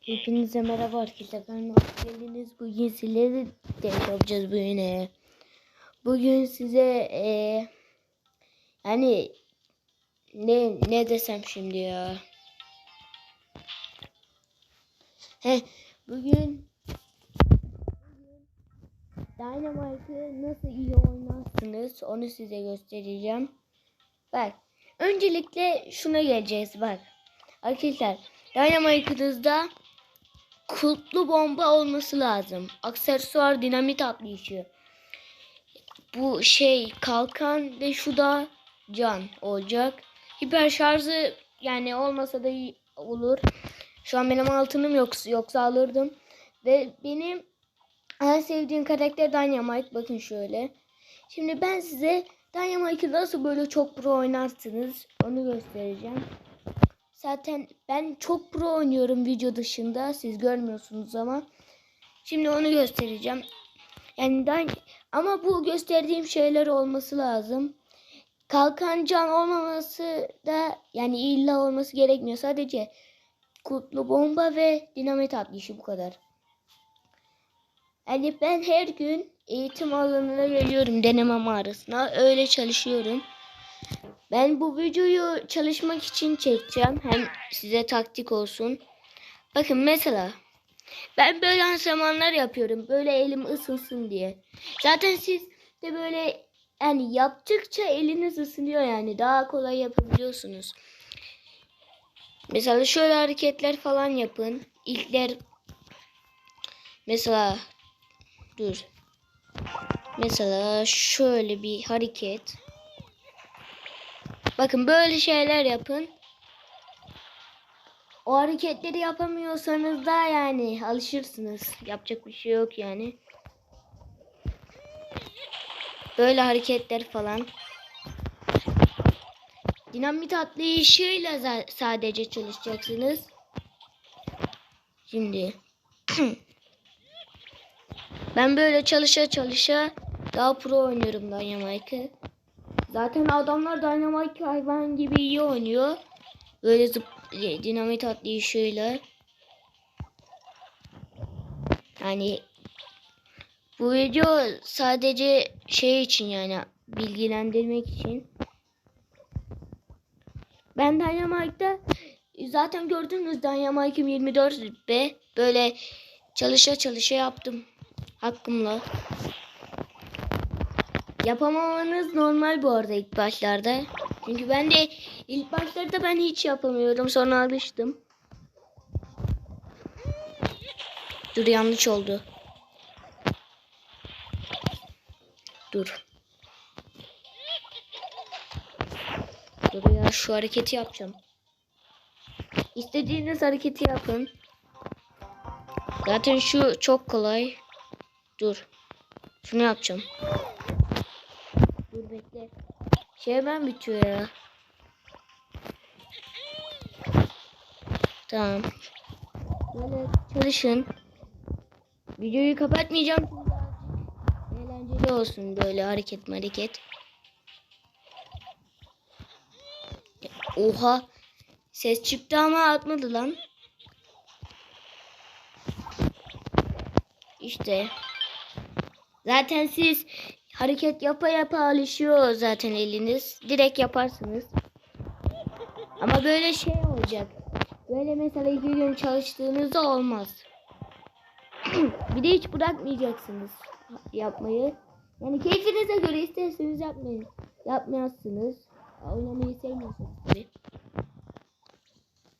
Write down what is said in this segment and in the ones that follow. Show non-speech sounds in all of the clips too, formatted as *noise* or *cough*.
Hepinize merhaba arkadaşlar. Ben geldiniz. Bugün sizlerle de yapacağız bu yine. Bugün size eee yani ne ne desem şimdi ya. He bugün Dynamite'ı nasıl iyi oynarsınız onu size göstereceğim. Bak öncelikle şuna geleceğiz bak. Arkadaşlar Dynamite'ınızda kulplu bomba olması lazım. Aksesuar dinamit atlayışı. Bu şey kalkan ve şu da can olacak. Hiper şarjı yani olmasa da iyi olur. Şu an benim altınım yok, yoksa alırdım. Ve benim en sevdiğim karakter Dynamite. Bakın şöyle. Şimdi ben size Dynamite'ı nasıl böyle çok pro oynarsınız onu göstereceğim. Zaten ben çok pro oynuyorum video dışında. Siz görmüyorsunuz ama. Şimdi onu göstereceğim. Yani ben ama bu gösterdiğim şeyler olması lazım. Kalkan can olmaması da yani illa olması gerekmiyor. Sadece kutlu bomba ve dinamit atlayışı bu kadar. Yani ben her gün eğitim alanına geliyorum deneme mağarasına. Öyle çalışıyorum. Ben bu videoyu çalışmak için çekeceğim. Hem size taktik olsun. Bakın mesela ben böyle antrenmanlar yapıyorum. Böyle elim ısınsın diye. Zaten siz de böyle yani yaptıkça eliniz ısınıyor yani. Daha kolay yapabiliyorsunuz. Mesela şöyle hareketler falan yapın. İlkler mesela dur. Mesela şöyle bir hareket. Bakın böyle şeyler yapın. O hareketleri yapamıyorsanız da yani alışırsınız. Yapacak bir şey yok yani. Böyle hareketler falan. Dinamit atlayışıyla sadece çalışacaksınız. Şimdi *clears throat* ben böyle çalışa çalışa daha pro oynuyorum Dynamite'ı. Zaten adamlar Dynamite hayvan gibi iyi oynuyor. Böyle zıp e, dinamit atlayışıyla. Yani bu video sadece şey için yani bilgilendirmek için. Ben Dynamite'da zaten gördünüz Dynamite'ım 24B böyle çalışa çalışa yaptım hakkımla. Yapamamanız normal bu arada ilk başlarda. Çünkü ben de ilk başlarda ben hiç yapamıyorum. Sonra alıştım. Dur yanlış oldu. Dur. Dur ya şu hareketi yapacağım. İstediğiniz hareketi yapın. Zaten şu çok kolay. Dur. Şunu yapacağım. Şey hemen bitiyor ya. Tamam. Böyle çalışın. Videoyu kapatmayacağım. Eğlenceli olsun böyle hareket hareket. Oha. Ses çıktı ama atmadı lan. İşte. Zaten siz hareket yapa yapa alışıyor zaten eliniz. Direkt yaparsınız. Ama böyle şey olacak. Böyle mesela iki gün çalıştığınızda olmaz. *clears throat* bir de hiç bırakmayacaksınız yapmayı. Yani keyfinize göre isterseniz yapmayın. Yapmazsınız. Oynamayı sevmiyorsunuz.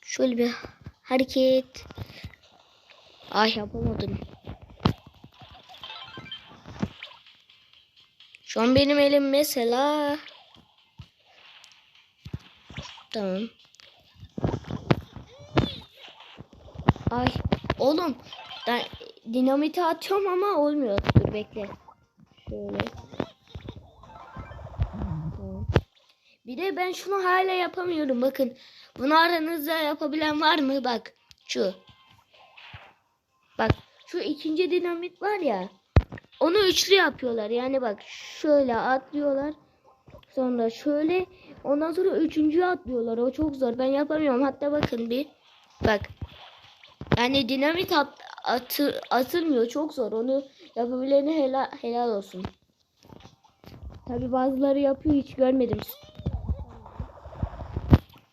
Şöyle bir hareket. Ay yapamadım. Şu an benim elim mesela. Tamam. Ay oğlum ben dinamiti atıyorum ama olmuyor. Dur bekle. Şöyle. Bir de ben şunu hala yapamıyorum. Bakın. Bunu aranızda yapabilen var mı? Bak. Şu. Bak. Şu ikinci dinamit var ya. Onu üçlü yapıyorlar. Yani bak şöyle atlıyorlar. Sonra şöyle. Ondan sonra üçüncüye atlıyorlar. O çok zor. Ben yapamıyorum. Hatta bakın bir. Bak. Yani dinamit at, atı, atılmıyor. Çok zor. Onu yapabilene helal, helal olsun. Tabi bazıları yapıyor. Hiç görmedim.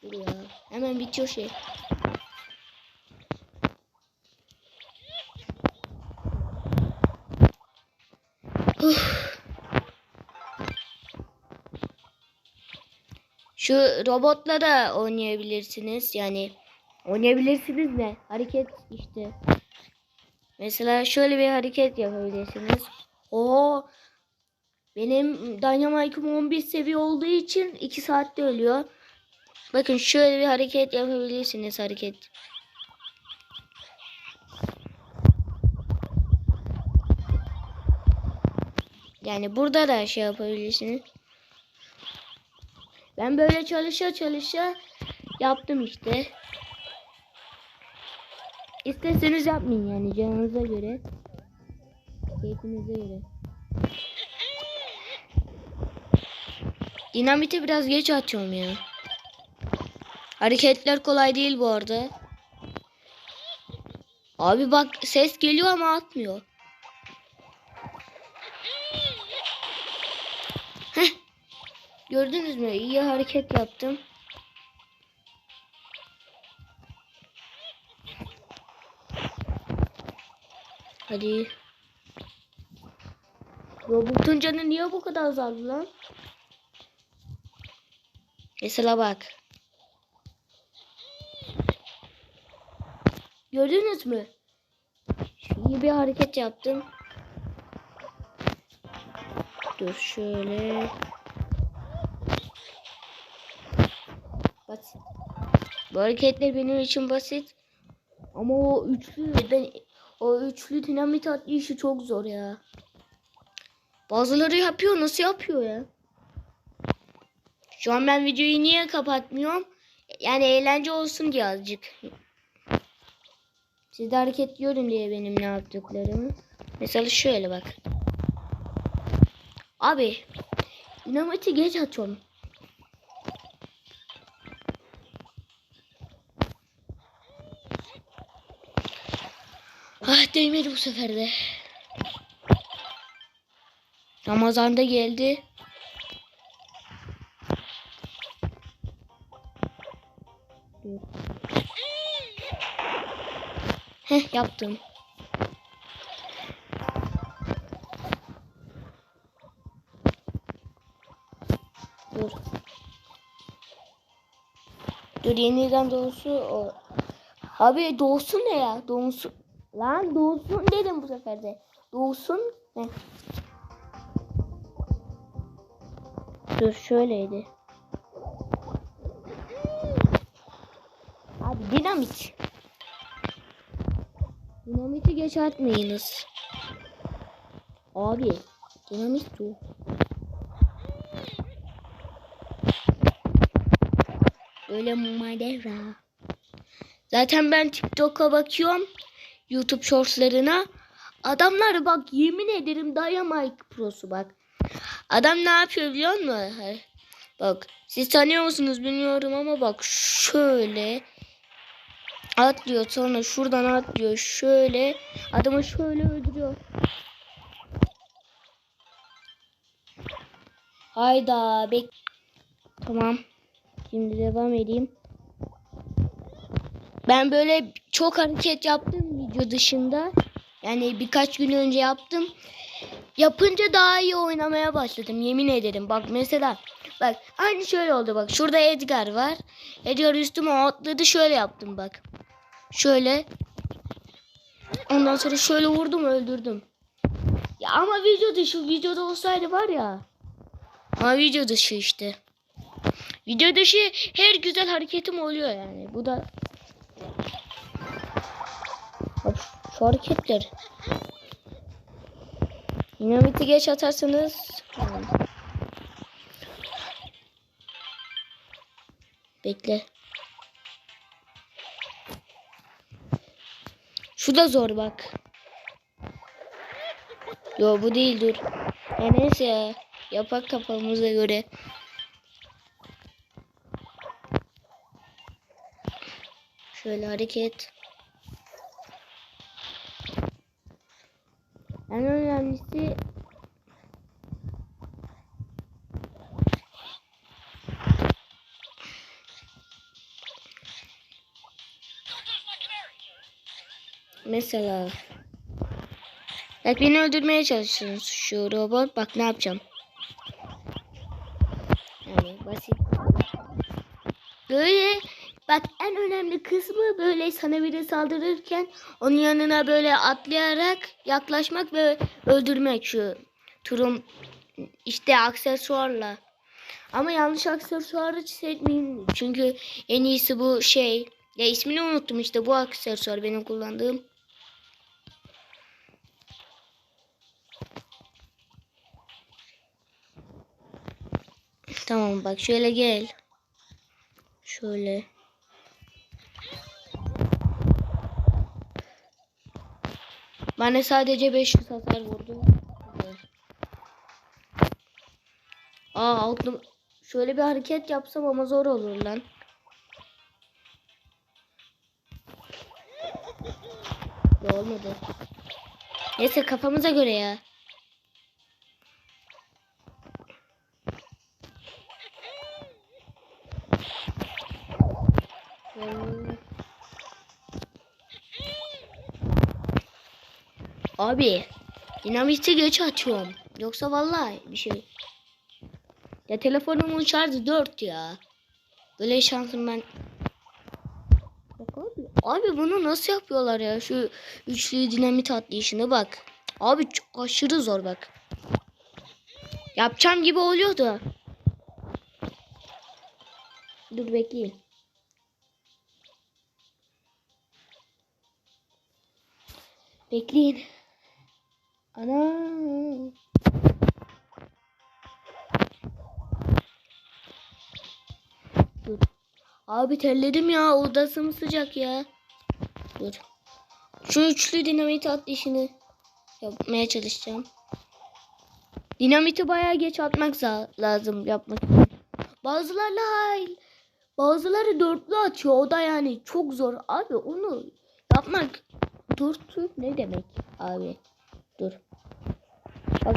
Ya. Hemen bitiyor şey. Şu robotla da oynayabilirsiniz. Yani oynayabilirsiniz ne? Hareket işte. Mesela şöyle bir hareket yapabilirsiniz. Oo. Benim Dynamite'ım 11 seviye olduğu için 2 saatte ölüyor. Bakın şöyle bir hareket yapabilirsiniz hareket. Yani burada da şey yapabilirsiniz. Ben böyle çalışa çalışa yaptım işte. İsterseniz yapmayın yani canınıza göre. Keyfinize göre. Dinamiti biraz geç atıyorum ya. Hareketler kolay değil bu arada. Abi bak ses geliyor ama atmıyor. Gördünüz mü? İyi hareket yaptım. Hadi. Robotun canı niye bu kadar azaldı lan? Mesela bak. Gördünüz mü? İyi bir hareket yaptım. Dur şöyle. Basit. Bu hareketler benim için basit. Ama o üçlü ben o üçlü dinamit atlayışı çok zor ya. Bazıları yapıyor nasıl yapıyor ya? Şu an ben videoyu niye kapatmıyorum? Yani eğlence olsun diye azıcık. Siz de hareket görün diye benim ne yaptıklarımı. Mesela şöyle bak. Abi. Dinamiti geç atıyorum. Değmedi bu sefer de. Ramazan da geldi. Heh yaptım. Dur. Dur yeniden doğusu o. Abi doğsun ne ya? Doğsun. Lan doğsun dedim bu sefer de. Doğsun ne? Dur şöyleydi. Abi dinamit. Dinamiti geç atmayınız. Abi dinamit bu. Böyle madera. Zaten ben TikTok'a bakıyorum. YouTube shortslarına. Adamlar bak yemin ederim Dynamite Pro'su bak. Adam ne yapıyor biliyor musun? Bak siz tanıyor musunuz bilmiyorum ama bak şöyle atlıyor sonra şuradan atlıyor şöyle adamı şöyle öldürüyor. Hayda bek. Tamam. Şimdi devam edeyim. Ben böyle çok hareket yaptım video dışında. Yani birkaç gün önce yaptım. Yapınca daha iyi oynamaya başladım yemin ederim. Bak mesela bak aynı şöyle oldu bak. Şurada Edgar var. Edgar üstüme atladı şöyle yaptım bak. Şöyle. Ondan sonra şöyle vurdum öldürdüm. Ya ama video dışı videoda olsaydı var ya. Ama video dışı işte. Video dışı her güzel hareketim oluyor yani. Bu da Bak şu hareketler. Dinamiti geç atarsanız. Bekle. Şu da zor bak. Yo bu değil dur. Ya neyse ya. Yapak kafamıza göre. Şöyle hareket. Önemlisi Mesela Bak beni öldürmeye çalışıyorsunuz şu robot. Bak ne yapacağım. Yani basit. Böyle bak en önemli kısmı böyle sana biri saldırırken onun yanına böyle atlayarak yaklaşmak ve öldürmek şu turum işte aksesuarla. Ama yanlış aksesuarı seçmeyin. Çünkü en iyisi bu şey. Ya ismini unuttum işte bu aksesuar benim kullandığım. Tamam bak şöyle gel. Şöyle. Bana sadece 500 hasar vurdu. Aa altım. Şöyle bir hareket yapsam ama zor olur lan. Ya olmadı. Neyse kafamıza göre ya. Hmm. Abi dinamiti geç atıyorum. Yoksa vallahi bir şey. Ya telefonumun şarjı 4 ya. Böyle şansım ben. Bak abi. Abi bunu nasıl yapıyorlar ya? Şu üçlü dinamit atlayışını bak. Abi çok aşırı zor bak. Yapacağım gibi oluyordu. Dur bekleyin. Bekleyin. Ana. Dur. Abi terledim ya. Odası sıcak ya? Dur. Şu üçlü dinamit atlayışını yapmaya çalışacağım. Dinamiti bayağı geç atmak lazım yapmak için. Bazılarla hayır. Bazıları dörtlü atıyor. O da yani çok zor. Abi onu yapmak dörtlü ne demek abi? Dur. Bak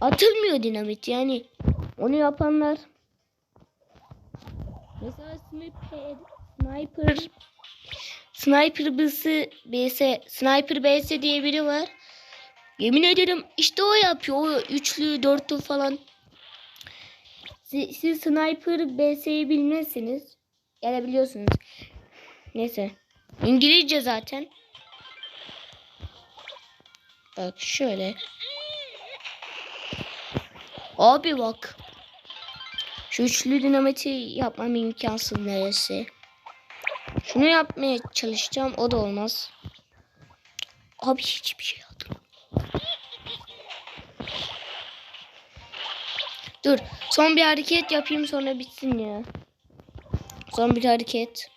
atılmıyor dinamit yani. Onu yapanlar Mesela sniper sniper sniper BS BS sniper BS diye biri var. Yemin ederim işte o yapıyor. O üçlü, dörtlü falan. Siz, siz sniper BS'yi bilmezsiniz. Ya da biliyorsunuz. Neyse. İngilizce zaten. Bak şöyle. Abi bak. Şu üçlü dinamiti yapmam imkansız neresi. Şunu yapmaya çalışacağım. O da olmaz. Abi hiçbir şey hatırlamıyorum. Dur. Son bir hareket yapayım sonra bitsin ya. Son bir hareket.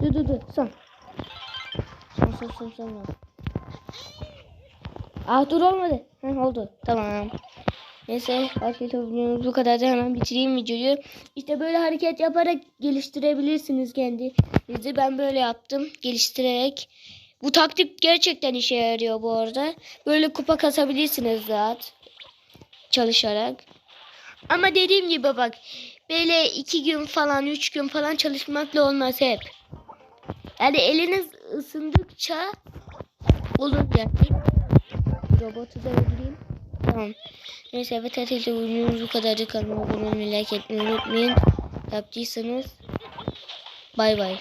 Dur dur dur. Son. Son son son. Ah dur olmadı. Hı, oldu. Tamam. Neyse arkadaşlar bu kadar da hemen bitireyim videoyu. İşte böyle hareket yaparak geliştirebilirsiniz kendinizi. Ben böyle yaptım geliştirerek. Bu taktik gerçekten işe yarıyor bu arada. Böyle kupa kasabilirsiniz rahat. Çalışarak. Ama dediğim gibi bak. Böyle iki gün falan üç gün falan çalışmakla olmaz hep. Yani eliniz ısındıkça olur yani. Robotu da öldüreyim. Tamam. Neyse evet arkadaşlar videomuz bu kadardı. Kanalıma abone olmayı, like etmeyi unutmayın. Yaptıysanız bay bay.